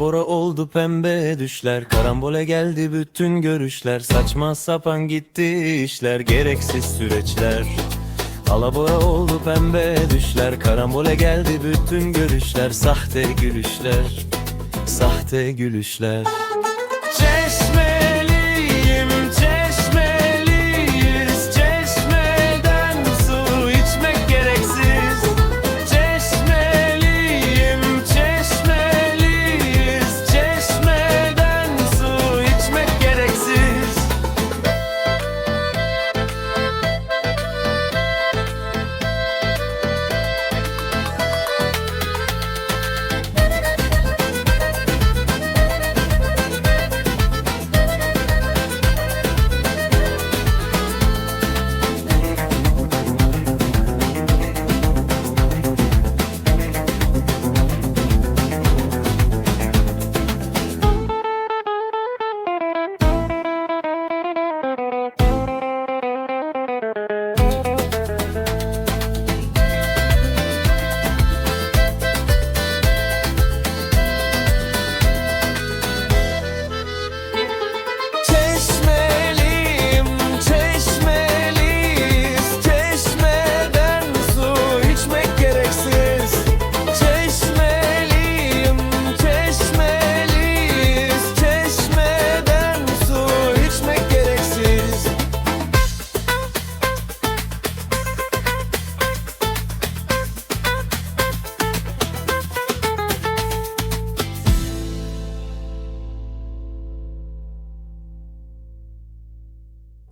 Alabora oldu pembe düşler. Karambole geldi bütün görüşler. Saçma sapan gitti işler. Gereksiz süreçler. Alabora oldu pembe düşler. Karambole geldi bütün görüşler. Sahte gülüşler. Sahte gülüşler. C